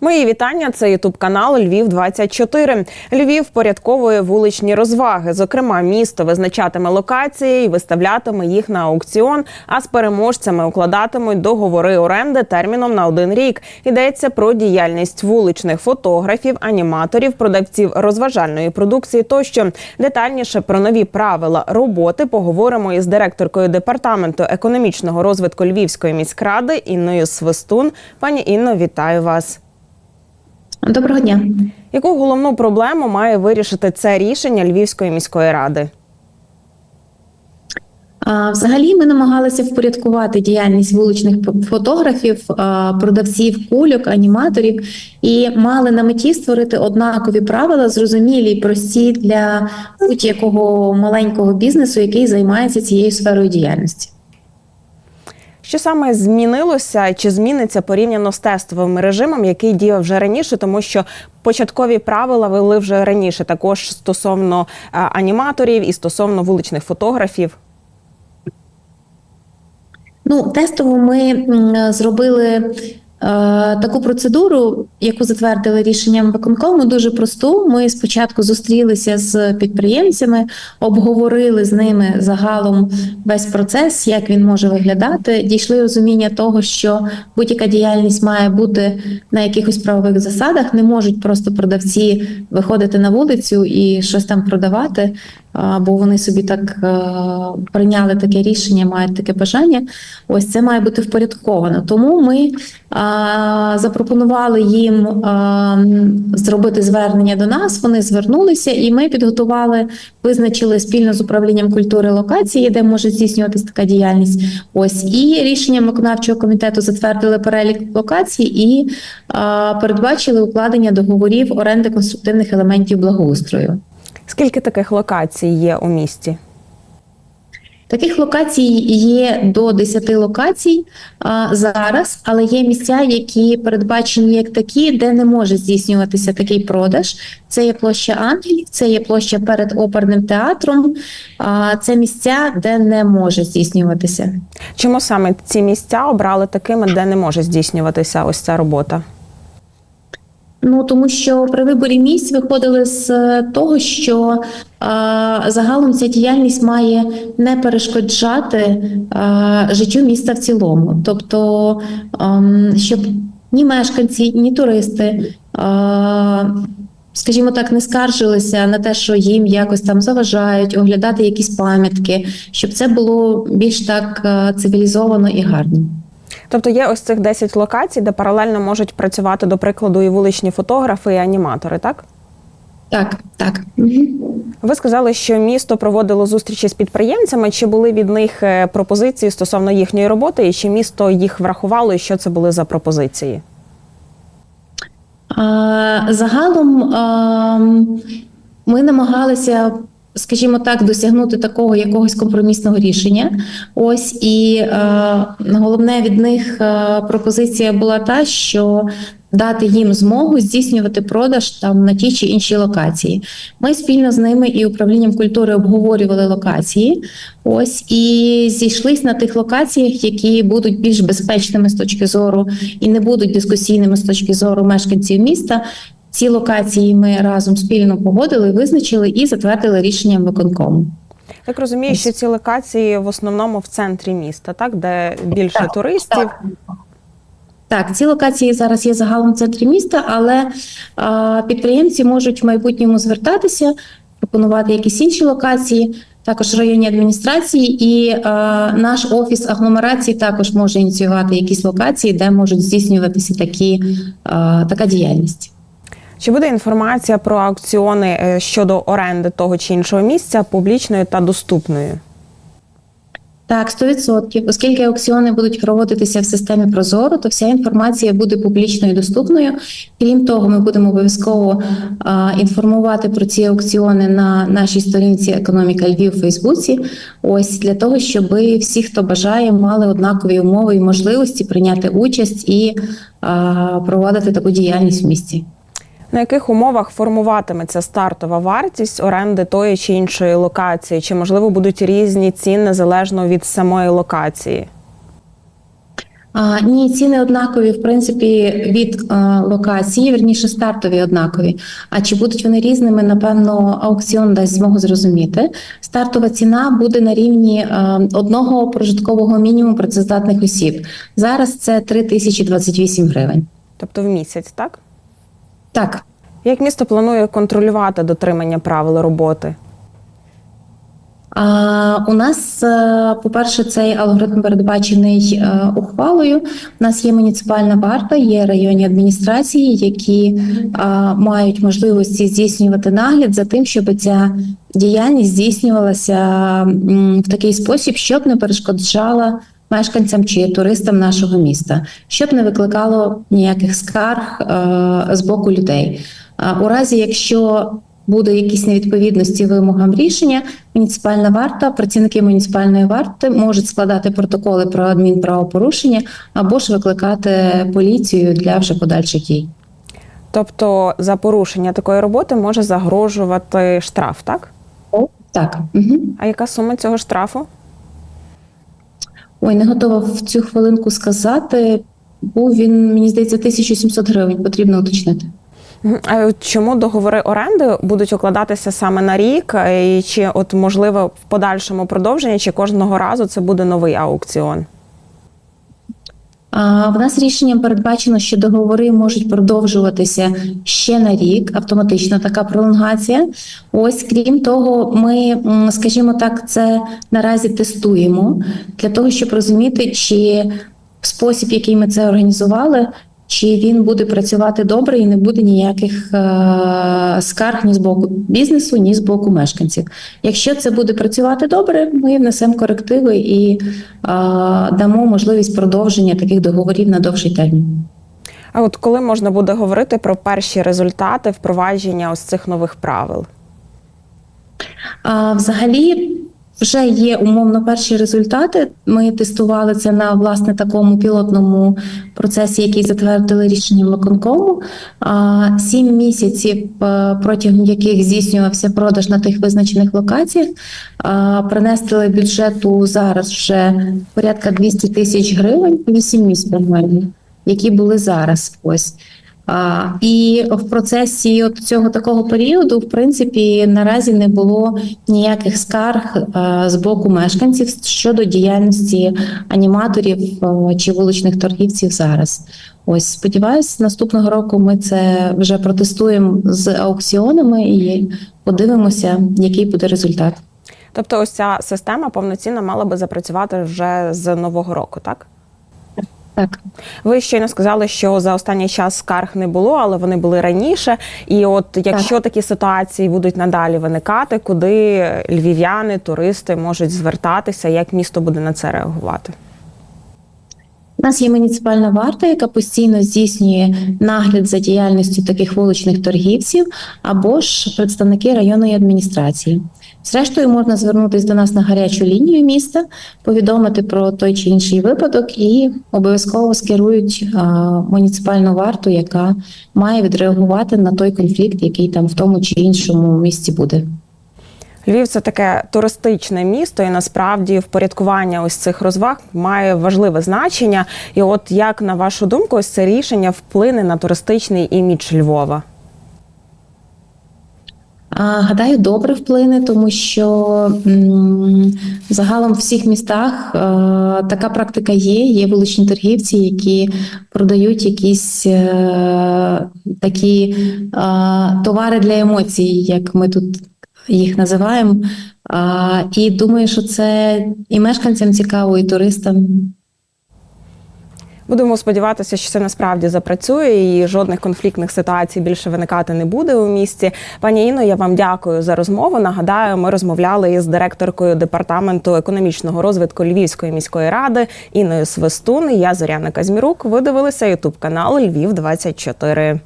Мої вітання. Це Ютуб канал Львів 24 Львів порядковує вуличні розваги. Зокрема, місто визначатиме локації і виставлятиме їх на аукціон. А з переможцями укладатимуть договори оренди терміном на один рік. Йдеться про діяльність вуличних фотографів, аніматорів, продавців розважальної продукції. Тощо детальніше про нові правила роботи поговоримо із директоркою департаменту економічного розвитку Львівської міськради Інною Свистун. Пані Інно, вітаю вас. Доброго дня. Яку головну проблему має вирішити це рішення Львівської міської ради? Взагалі ми намагалися впорядкувати діяльність вуличних фотографів, продавців, кульок, аніматорів і мали на меті створити однакові правила, зрозумілі і прості для будь-якого маленького бізнесу, який займається цією сферою діяльності. Що саме змінилося чи зміниться порівняно з тестовим режимом, який діяв вже раніше, тому що початкові правила вели вже раніше, також стосовно а, аніматорів і стосовно вуличних фотографів? Ну, тестово ми зробили Е, таку процедуру, яку затвердили рішенням виконкому, дуже просту. Ми спочатку зустрілися з підприємцями, обговорили з ними загалом весь процес, як він може виглядати. Дійшли розуміння того, що будь-яка діяльність має бути на якихось правових засадах. Не можуть просто продавці виходити на вулицю і щось там продавати бо вони собі так е, прийняли таке рішення, мають таке бажання. Ось це має бути впорядковано. Тому ми запропонували їм зробити звернення до нас. Вони звернулися, і ми підготували, визначили спільно з управлінням культури локації, де може здійснюватися така діяльність. Ось і рішенням виконавчого комітету затвердили перелік локацій і передбачили укладення договорів оренди конструктивних елементів благоустрою. Скільки таких локацій є у місті? Таких локацій є до 10 локацій а, зараз, але є місця, які передбачені як такі, де не може здійснюватися такий продаж. Це є площа Ангелів, це є площа перед оперним театром. А, це місця, де не може здійснюватися. Чому саме ці місця обрали такими, де не може здійснюватися ось ця робота? Ну тому що при виборі місць виходили з е, того, що а, загалом ця діяльність має не перешкоджати а, життю міста в цілому, тобто ем, щоб ні мешканці, ні туристи. А, Скажімо так, не скаржилися на те, що їм якось там заважають оглядати якісь пам'ятки, щоб це було більш так е, цивілізовано і гарно. Тобто є ось цих 10 локацій, де паралельно можуть працювати, до прикладу, і вуличні фотографи, і аніматори, так? Так, так. Ви сказали, що місто проводило зустрічі з підприємцями. Чи були від них е, пропозиції стосовно їхньої роботи, і чи місто їх врахувало, і що це були за пропозиції? Загалом ми намагалися скажімо так, досягнути такого якогось компромісного рішення. Ось і е, головне від них е, пропозиція була та, що Дати їм змогу здійснювати продаж там на ті чи інші локації. Ми спільно з ними і управлінням культури обговорювали локації. Ось і зійшлись на тих локаціях, які будуть більш безпечними з точки зору і не будуть дискусійними з точки зору мешканців міста. Ці локації ми разом спільно погодили, визначили і затвердили рішенням виконкому. Так розумію, що ці локації в основному в центрі міста, так де більше так, туристів. Так. Так, ці локації зараз є загалом в центрі міста, але а, підприємці можуть в майбутньому звертатися, пропонувати якісь інші локації, також районні адміністрації, і а, наш офіс агломерації також може ініціювати якісь локації, де можуть здійснюватися такі, а, така діяльність. Чи буде інформація про аукціони е, щодо оренди того чи іншого місця публічною та доступною? Так, 100%. Оскільки аукціони будуть проводитися в системі Прозоро, то вся інформація буде публічною і доступною. Крім того, ми будемо обов'язково інформувати про ці аукціони на нашій сторінці Економіка Львів у Фейсбуці. Ось для того, щоб всі, хто бажає, мали однакові умови і можливості прийняти участь і а, проводити таку діяльність в місті. На яких умовах формуватиметься стартова вартість оренди тої чи іншої локації? Чи можливо будуть різні ціни залежно від самої локації? А, ні, ціни однакові, в принципі, від е, локації, верніше стартові однакові. А чи будуть вони різними? Напевно, аукціон дасть змогу зрозуміти. Стартова ціна буде на рівні е, одного прожиткового мінімуму працездатних осіб. Зараз це 3028 гривень. Тобто в місяць, так? Так. Як місто планує контролювати дотримання правил роботи? У нас, е, по-перше, цей алгоритм передбачений е, ухвалою. У нас є муніципальна варта, є районні адміністрації, які мають можливості здійснювати нагляд за тим, щоб ця діяльність здійснювалася в такий спосіб, щоб не перешкоджала мешканцям чи туристам нашого міста, щоб не викликало ніяких скарг е, з боку людей. А у разі, якщо буде якісь невідповідності вимогам рішення, муніципальна варта, працівники муніципальної варти можуть складати протоколи про адмінправопорушення або ж викликати поліцію для вже подальших дій. Тобто за порушення такої роботи може загрожувати штраф, так? Так. Угу. А яка сума цього штрафу? Ой, не готова в цю хвилинку сказати. Був він, мені здається, 1700 гривень, потрібно уточнити. А чому договори оренди будуть укладатися саме на рік? І чи от можливо в подальшому продовження, чи кожного разу це буде новий аукціон? В нас рішенням передбачено, що договори можуть продовжуватися ще на рік, автоматично така пролонгація. Ось крім того, ми, скажімо так, це наразі тестуємо для того, щоб розуміти, чи спосіб, який ми це організували, чи він буде працювати добре і не буде ніяких е- скарг ні з боку бізнесу, ні з боку мешканців. Якщо це буде працювати добре, ми внесемо корективи і е- дамо можливість продовження таких договорів на довший термін. А от коли можна буде говорити про перші результати впровадження ось цих нових правил? А, взагалі. Вже є умовно перші результати. Ми тестували це на власне такому пілотному процесі, який затвердили рішенням виконкому. А, Сім місяців, е, протягом яких здійснювався продаж на тих визначених локаціях, принесли бюджету зараз вже порядка 200 тисяч гривень, 8 місць які були зараз. Ось. І в процесі от цього такого періоду, в принципі, наразі не було ніяких скарг з боку мешканців щодо діяльності аніматорів чи вуличних торгівців зараз. Ось сподіваюсь, наступного року ми це вже протестуємо з аукціонами і подивимося, який буде результат. Тобто, ось ця система повноцінно мала би запрацювати вже з нового року, так? Так. Ви щойно сказали, що за останній час скарг не було, але вони були раніше. І от якщо такі ситуації будуть надалі виникати, куди львів'яни, туристи можуть звертатися, як місто буде на це реагувати? У нас є муніципальна варта, яка постійно здійснює нагляд за діяльністю таких вуличних торгівців, або ж представники районної адміністрації. Зрештою, можна звернутися до нас на гарячу лінію міста, повідомити про той чи інший випадок і обов'язково скерують а, муніципальну варту, яка має відреагувати на той конфлікт, який там в тому чи іншому місці буде. Львів це таке туристичне місто, і насправді впорядкування ось цих розваг має важливе значення. І от як на вашу думку, ось це рішення вплине на туристичний імідж Львова? Гадаю, добре вплине, тому що загалом в всіх містах е, така практика є. Є вуличні торгівці, які продають якісь е, такі е, товари для емоцій, як ми тут їх називаємо. А, і думаю, що це і мешканцям цікаво, і туристам. Будемо сподіватися, що це насправді запрацює і жодних конфліктних ситуацій більше виникати не буде у місті. Пані Іно, я вам дякую за розмову. Нагадаю, ми розмовляли із директоркою департаменту економічного розвитку Львівської міської ради Інною Свистун. Я Зоряна Казмірук. Ви дивилися ютуб канал Львів 24